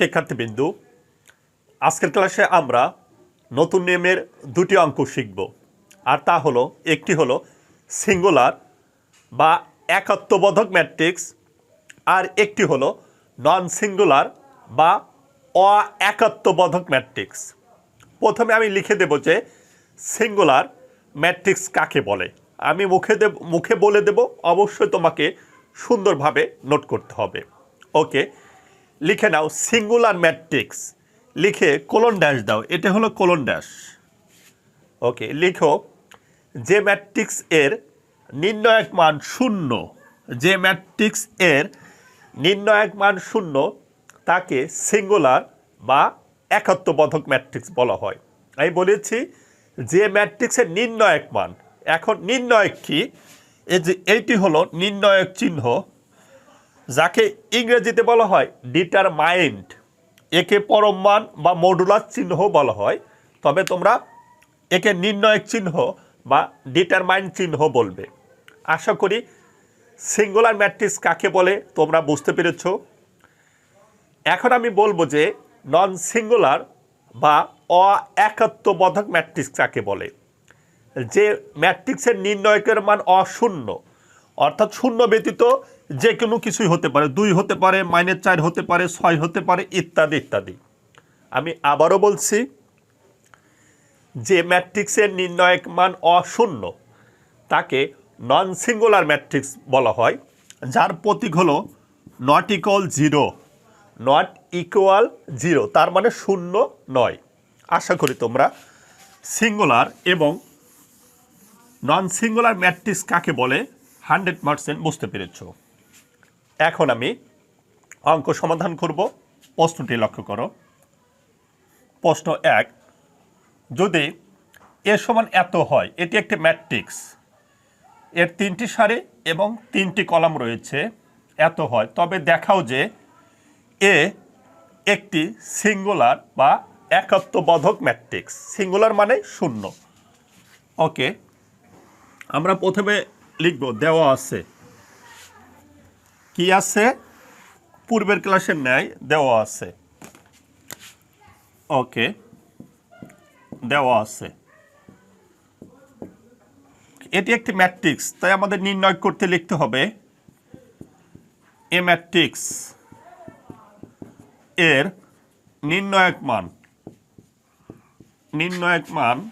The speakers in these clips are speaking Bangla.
শিক্ষার্থীবৃন্দু আজকের ক্লাসে আমরা নতুন নিয়মের দুটি অঙ্ক শিখব। আর তা হলো, একটি হলো সিঙ্গুলার বা একাত্মবোধক ম্যাট্রিক্স, আর একটি হলো নন সিঙ্গুলার বা অ একাত্মবোধক ম্যাট্রিক্স। প্রথমে আমি লিখে দেব যে সিঙ্গুলার ম্যাট্রিক্স কাকে বলে। আমি মুখে দেব, মুখে বলে দেব, অবশ্যই তোমাকে সুন্দরভাবে নোট করতে হবে। ওকে লিখে নাও সিঙ্গুলার ম্যাট্রিক্স লিখে কোলন ড্যাশ দাও, এটা হলো কোলন ড্যাশ ওকে লিখো, যে ম্যাট্রিক্স এর নির্ণায়ক মান শূন্য, যে ম্যাট্রিক্স এর নির্ণায়ক মান শূন্য, তাকে সিঙ্গুলার বা একাত্মবোধক ম্যাট্রিক্স বলা হয়। আমি বলেছি, যে ম্যাট্রিক্সের নির্ণায়ক মান, এখন নির্ণায়ক কি? এই যে, এইটি হলো নির্ণায়ক চিহ্ন। যাকে ইংরেজিতে বলা হয় ডিটারমাইন্ড একে পরম মান বা মডুলার চিহ্ন বলা হয়। তবে তোমরা একে নির্ণায়ক চিহ্ন বা ডিটারমাইন্ড চিহ্ন বলবে। আশা করি সিঙ্গুলার ম্যাট্রিক্স কাকে বলে তোমরা বুঝতে পেরেছ। এখন আমি বলব যে নন সিঙ্গুলার বা অ একাত্মবোধক ম্যাট্রিক্স কাকে বলে। যে ম্যাট্রিক্সের নির্ণয়কের মান অশূন্য, অর্থাৎ শূন্য ব্যতীত যে কোনো কিছুই হতে পারে, দুই হতে পারে, মাইনাস চার হতে পারে, ছয় হতে পারে, ইত্যাদি ইত্যাদি। আমি আবারও বলছি, যে ম্যাট্রিক্সের নির্ণয়ক মান অশূন্য, তাকে নন সিঙ্গুলার ম্যাট্রিক্স বলা হয়, যার প্রতীক হলো not equal zero not equal zero তার মানে শূন্য নয়। আশা করি তোমরা সিঙ্গুলার এবং নন সিঙ্গুলার ম্যাট্রিক্স কাকে বলে হান্ড্রেড পার্সেন্ট বুঝতে পেরেছ। এখন আমি অঙ্ক সমাধান করব। প্রশ্নটি লক্ষ্য করো। প্রশ্ন এক, যদি এ সমান এত হয়, এটি একটি ম্যাট্রিক্স। এর তিনটি সারি এবং তিনটি কলাম রয়েছে, এত হয়। তবে দেখাও যে এ একটি সিঙ্গুলার বা একাত্মবোধক ম্যাট্রিক্স। সিঙ্গুলার মানে শূন্য। ওকে, আমরা প্রথমে লিখব, দেওয়া আছে। কি আছে? পূর্বের ক্লাসের ন্যায় দেওয়া আছে। ওকে, দেওয়া আছে। এটি একটি ম্যাট্রিক্স, তাই আমাদের নির্ণয় করতে লিখতে হবে। এ ম্যাট্রিক্স এর নির্ণায়ক মান। নির্ণায়ক মান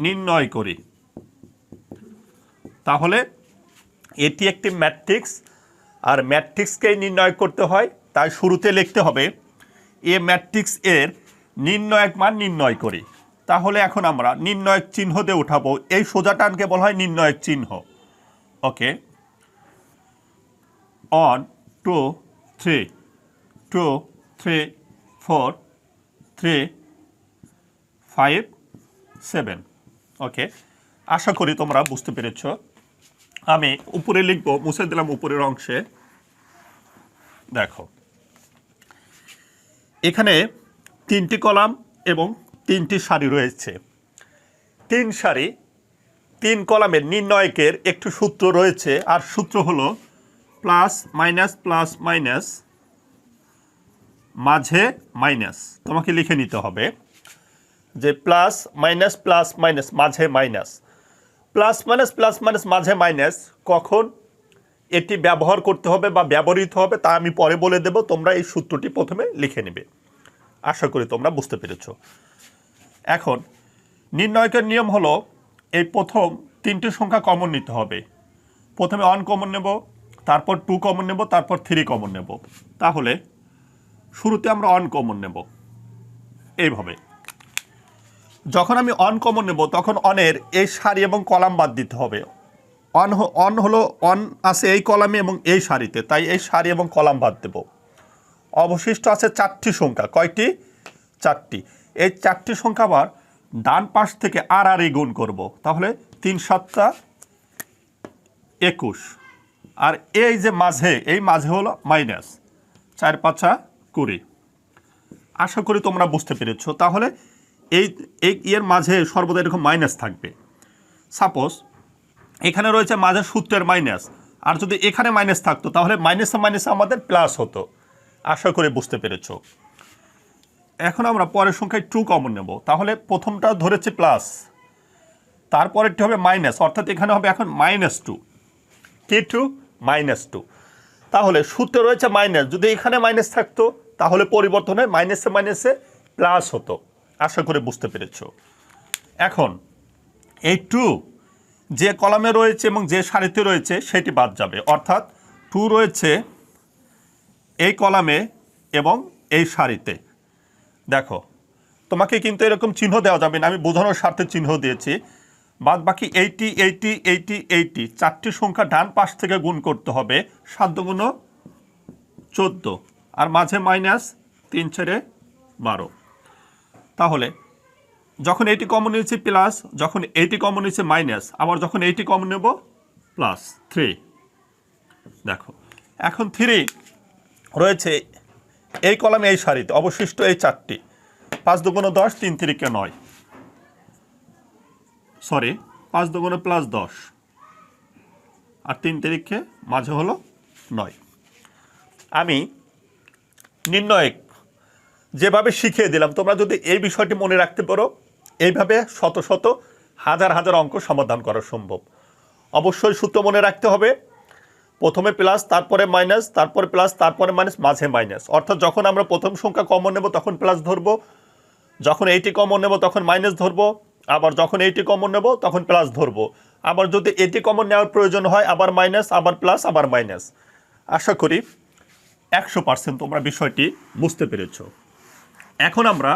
নির্ণয় করি। তাহলে এটি একটি ম্যাট্রিক্স আর ম্যাট্রিক্সকেই নির্ণয় করতে হয়, তাই শুরুতে লিখতে হবে, এ ম্যাট্রিক্স এর নির্ণায়ক মান নির্ণয় করি। তাহলে এখন আমরা নির্ণয়ক চিহ্ন দিয়ে উঠাবো। এই সোজা টানকে বলা হয় নির্ণয়ক চিহ্ন। Okay. On two, three two, three, four, three, five, seven. Okay. আশা করি তোমরা বুঝতে পেরেছ। আমি উপরে লিখব, মুছে দিলাম উপরের অংশে। দেখো। এখানে তিনটি কলাম এবং তিনটি সারি রয়েছে। তিন সারি, তিন কলামের নির্ণয়কের একটু সূত্র রয়েছে, আর সূত্র হলো প্লাস, মাইনাস প্লাস, মাইনাস, মাঝে, মাইনাস। তোমাকে লিখে নিতে হবে যে প্লাস, মাইনাস প্লাস, মাইনাস, মাঝে, minus. Plus minus plus minus, মাঝে মাইনাস। কখন এটি ব্যবহার করতে হবে বা ব্যবহৃত হবে তা আমি পরে বলে দেব। তোমরা এই সূত্রটি প্রথমে লিখে নেবে। আশা করি তোমরা বুঝতে পেরেছ। এখন, নির্ণয়কের নিয়ম হলো এই প্রথম তিনটি সংখ্যা কমন নিতে হবে। প্রথমে ওয়ান কমন নেব, তারপর টু কমন নেব, তারপর থ্রি কমন নেব। তাহলে, শুরুতে আমরা অন কমন নেব। এইভাবে। যখন আমি অন কমন নেব, তখন অনের এই সারি এবং কলাম বাদ দিতে হবে। অন অন হলো অন আছে এই কলামে এবং এই সারিতে, তাই এই সারি এবং কলাম বাদ দেব। অবশিষ্ট আছে চারটি সংখ্যা, কয়টি? চারটি। এই চারটি সংখ্যা আবার ডান পাশ থেকে আর আর গুণ করব, তাহলে তিন সাতটা একুশ। আর এই যে মাঝে, এই মাঝে হলো মাইনাস চার পাঁচা কুড়ি। আশা করি তোমরা বুঝতে পেরেছ। তাহলে এই এই ইয়ের মাঝে সর্বদা এরকম মাইনাস থাকবে। সাপোজ এখানে রয়েছে মাঝে সূত্রের মাইনাস আর যদি এখানে মাইনাস থাকতো, তাহলে মাইনাসে মাইনাসে আমাদের প্লাস হতো। আশা করে বুঝতে পেরেছ। এখন আমরা পরের সংখ্যায় টু কমন নেব। তাহলে প্রথমটা ধরেছে প্লাস তারপরেরটি হবে মাইনাস অর্থাৎ এখানে হবে এখন মাইনাস টু কে টু মাইনাস টু তাহলে সূত্রে রয়েছে মাইনাস যদি এখানে মাইনাস থাকতো, তাহলে পরিবর্তন হয় মাইনাসে মাইনাসে প্লাস হতো। আশা করে বুঝতে পেরেছ। এখন, এই টু যে কলামে রয়েছে এবং যে সারিতে রয়েছে সেটি বাদ যাবে। অর্থাৎ টু রয়েছে এই কলামে এবং এই সারিতে। দেখো, তোমাকে কিন্তু এরকম চিহ্ন দেওয়া যাবে না, আমি বোঝানোর স্বার্থে চিহ্ন দিয়েছি। বাদ বাকি এইটি এইটি এইটি এইটি, চারটি সংখ্যা ডান পাশ থেকে গুণ করতে হবে, সাত গুণ চোদ্দ, আর মাঝে মাইনাস তিন ছেড়ে বারো। তাহলে যখন এইটি কমন নিয়েছি প্লাস যখন এইটি কমন নিয়েছে মাইনাস আবার যখন এইটি কমন নেব প্লাস থ্রি দেখো, এখন থ্রি রয়েছে এই কলামে এই সারিতে, অবশিষ্ট এই চারটি। পাঁচ দুগুণ দশ, তিন তিরিকে নয়। সরি পাঁচ দুগুণ প্লাস দশ। আর তিন তারিখে মাঝে হলো নয়। আমি নির্ণয়ক যেভাবে শিখিয়ে দিলাম, তোমরা যদি এই বিষয়টি মনে রাখতে পারো, এইভাবে শত শত হাজার হাজার অঙ্ক সমাধান করা সম্ভব। অবশ্যই সূত্র মনে রাখতে হবে, প্রথমে প্লাস তারপরে মাইনাস তারপরে প্লাস তারপরে মাইনাস মাঝে মাইনাস অর্থাৎ যখন আমরা প্রথম সংখ্যা কমন নেব, তখন প্লাস ধরবো। যখন এইটি কমন নেব, তখন মাইনাস ধরবো। আবার যখন এইটি কমন নেব, তখন প্লাস ধরবো। আবার যদি এটি কমন নেওয়ার প্রয়োজন হয়, আবার মাইনাস আবার প্লাস আবার মাইনাস আশা করি একশো পার্সেন্ট তোমরা বিষয়টি বুঝতে পেরেছ। এখন আমরা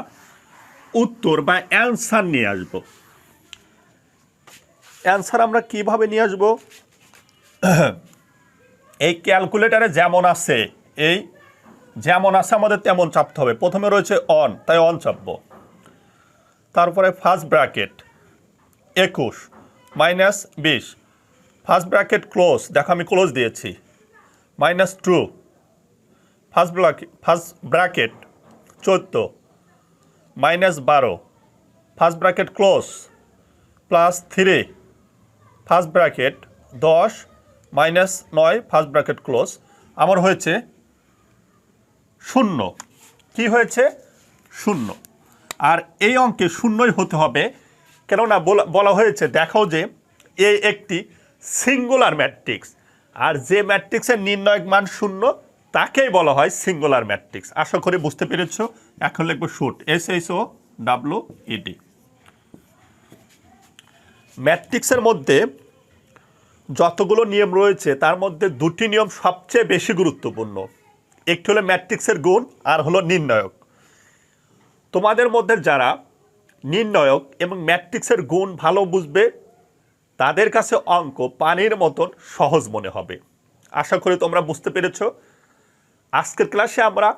উত্তর বা অ্যান্সার নিয়ে আসব। অ্যান্সার আমরা কীভাবে নিয়ে আসব? এই ক্যালকুলেটারে যেমন আছে, এই যেমন আছে আমাদের তেমন চাপতে হবে। প্রথমে রয়েছে অন তাই অন চাপবো। তারপরে ফার্স্ট ব্র্যাকেট একুশ মাইনাস বিশ। ফার্স্ট ব্র্যাকেট ক্লোজ দেখো আমি ক্লোজ দিয়েছি। Minus two first bracket first bracket চোদ্দ, মাইনাস বারো first bracket close plus three first bracket দশ, মাইনাস নয় ফার্স্ট ব্র্যাকেট ক্লোজ আমার হয়েছে শূন্য। কি হয়েছে? শূন্য। আর এই অঙ্কে শূন্যই হতে হবে, কেননা বলা- হয়েছে, দেখাও যে এ একটি সিঙ্গুলার ম্যাট্রিক্স আর যে ম্যাট্রিক্সের নির্ণায়ক মান শূন্য তাকেই বলা হয় সিঙ্গুলার ম্যাট্রিক্স। আশা করি বুঝতে পেরেছ। এখন লিখব shoot. S H O W E D ম্যাট্রিক্সের মধ্যে যতগুলো নিয়ম রয়েছে, তার মধ্যে দুটি নিয়ম সবচেয়ে বেশি গুরুত্বপূর্ণ। একটি হলো ম্যাট্রিক্সের গুণ, আর হলো নির্ণায়ক। তোমাদের মধ্যে যারা নির্ণায়ক এবং ম্যাট্রিক্সের গুণ ভালো বুঝবে, তাদের কাছে অঙ্ক পানির মতন সহজ মনে হবে। আশা করি তোমরা বুঝতে পেরেছ। আজকের ক্লাসে আমরা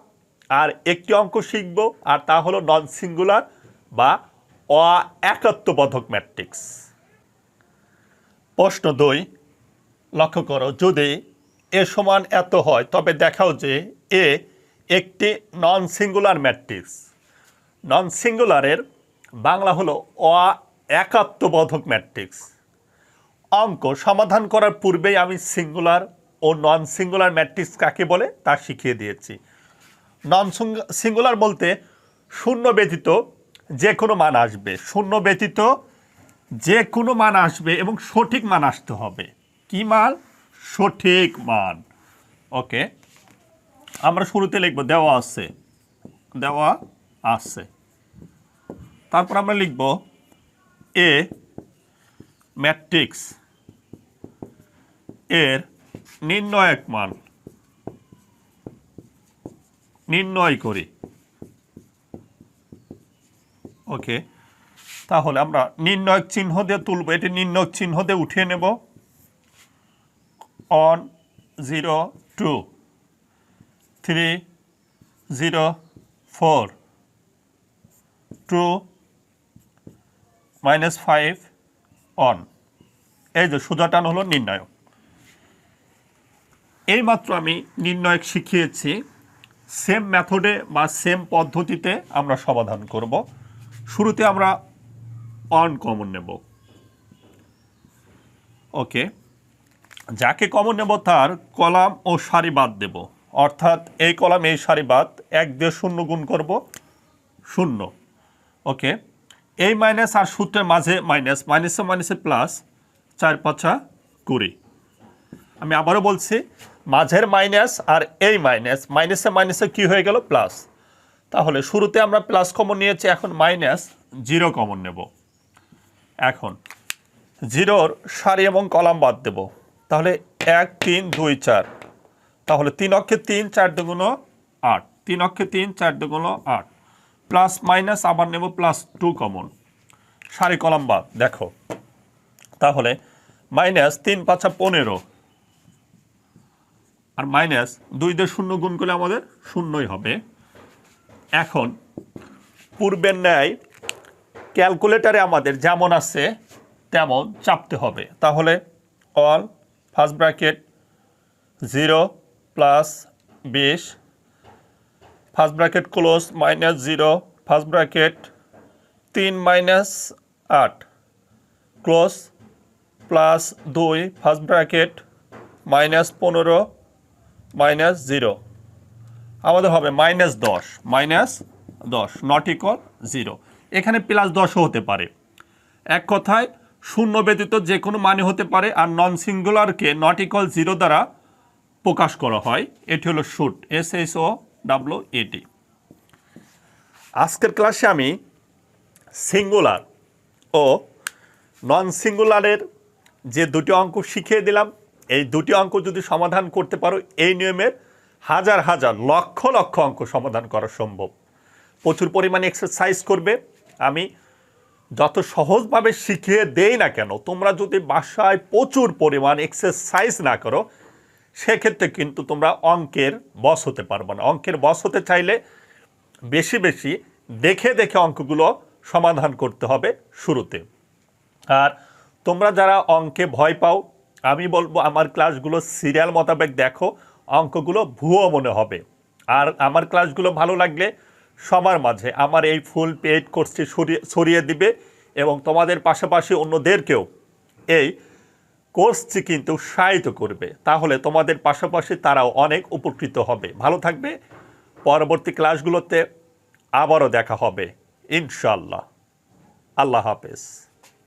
আর একটি অঙ্ক শিখব, আর তা হলো নন সিঙ্গুলার বা অ একাত্মবোধক ম্যাট্রিক্স প্রশ্ন দুই, লক্ষ্য করো, যদি এ সমান এত হয়, তবে দেখাও যে এ একটি নন সিঙ্গুলার ম্যাট্রিক্স নন সিঙ্গুলারের বাংলা হলো একাত্মবোধক ম্যাট্রিক্স অঙ্ক সমাধান করার পূর্বেই আমি সিঙ্গুলার ও নন সিঙ্গুলার ম্যাট্রিক্স কাকে বলে? তা শিখিয়ে দিয়েছি। নন সিঙ্গুলার বলতে শূন্য ব্যতীত যে কোনো মান আসবে। শূন্য ব্যতীত যে কোনো মান আসবে এবং সঠিক মান আসতে হবে। কি মান? সঠিক মান। ওকে। আমরা শুরুতে লিখব, দেওয়া আছে। দেওয়া আছে। তারপর আমরা লিখব, এ ম্যাট্রিক্স এর নির্ণয়ক মান নির্ণয় করি। ওকে, তাহলে আমরা নির্ণয়ক চিহ্ন দিয়ে তুলব। এটি নির্ণয়ক চিহ্ন দিয়ে উঠিয়ে নেব। On zero two, three zero four, two minus five on. এই যে সোজা টান হলো নির্ণায়ক। এইমাত্র আমি নির্ণয়ক শিখিয়েছি সেম মেথডে বা সেম পদ্ধতিতে আমরা সমাধান করব। শুরুতে আমরা অন কমন নেব। ওকে যাকে কমন নেব তার কলাম ও সারি বাদ দেব। অর্থাৎ এই কলাম, এই সারি বাদ এক দিয়ে শূন্য গুণ করব, শূন্য। ওকে এই মাইনাস আর সূত্রের মাঝে মাইনাস মাইনাসে মাইনাসে প্লাস চার পাঁচা কুড়ি। আমি আবারও বলছি মাঝের মাইনাস আর এই মাইনাস মাইনাসে মাইনাসে কি হয়ে গেল? প্লাস তাহলে শুরুতে আমরা প্লাস কমন নিয়েছি, এখন মাইনাস জিরো কমন নেব। এখন জিরোর সারি এবং কলাম বাদ দেব। তাহলে এক, তিন, দুই, চার। তাহলে তিন অক্ষে তিন, চার দুগুণ আট। তিন অক্ষে তিন, চার দুগুণ আট। প্লাস মাইনাস আবার নেব প্লাস টু কমন সারি কলাম বাদ, দেখো। তাহলে মাইনাস তিন পাঁচা পনেরো। আর মাইনাস দুই দিয়ে শূন্য গুণ করলে আমাদের শূন্যই হবে। এখন, পূর্বের ন্যায় ক্যালকুলেটারে আমাদের যেমন আছে, তেমন চাপতে হবে। তাহলে all first bracket zero plus বিশ first bracket close minus zero first bracket তিন মাইনাস আট ক্লোজ প্লাস দুই ফার্স্ট ব্র্যাকেট মাইনাস পনেরো মাইনাস জিরো। আমাদের হবে মাইনাস দশ মাইনাস দশ নট ইকল জিরো এখানে প্লাস দশও হতে পারে। এক কথায়, শূন্য ব্যতীত যে কোনো মানে হতে পারে আর নন সিঙ্গুলারকে নট ইকল জিরো দ্বারা প্রকাশ করা হয়। এটি হলো শুট এস এস ও ডাব্লু এটি আজকের ক্লাসে আমি সিঙ্গুলার ও নন সিঙ্গুলারের যে দুটি অঙ্ক শিখিয়ে দিলাম এই দুটি অঙ্ক যদি সমাধান করতে পারো, এই নিয়মের হাজার হাজার, লক্ষ লক্ষ অঙ্ক সমাধান করা সম্ভব। প্রচুর পরিমাণে এক্সারসাইজ করবে। আমি যত সহজভাবে শিখিয়ে দেই না কেন, তোমরা যদি বাসায় প্রচুর পরিমাণ এক্সারসাইজ না করো, সেক্ষেত্রে কিন্তু তোমরা অঙ্কের বস হতে পারবে না। অঙ্কের বস হতে চাইলে বেশি বেশি দেখে দেখে অঙ্কগুলো সমাধান করতে হবে শুরুতে। আর তোমরা যারা অঙ্কে ভয় পাও আমি বলব আমার ক্লাসগুলো সিরিয়াল মোতাবেক দেখো, অঙ্কগুলো ভুয়ো মনে হবে। আর আমার ক্লাসগুলো ভালো লাগলে সবার মাঝে আমার এই ফুল পেইড কোর্সটি ছড়িয়ে দিবে এবং তোমাদের পাশাপাশি অন্যদেরকেও এই কোর্সটি কিন্তু উৎসাহিত করবে। তাহলে তোমাদের পাশাপাশি তারাও অনেক উপকৃত হবে। ভালো থাকবে, পরবর্তী ক্লাসগুলোতে আবারও দেখা হবে। ইনশাল্লাহ আল্লাহ হাফেজ।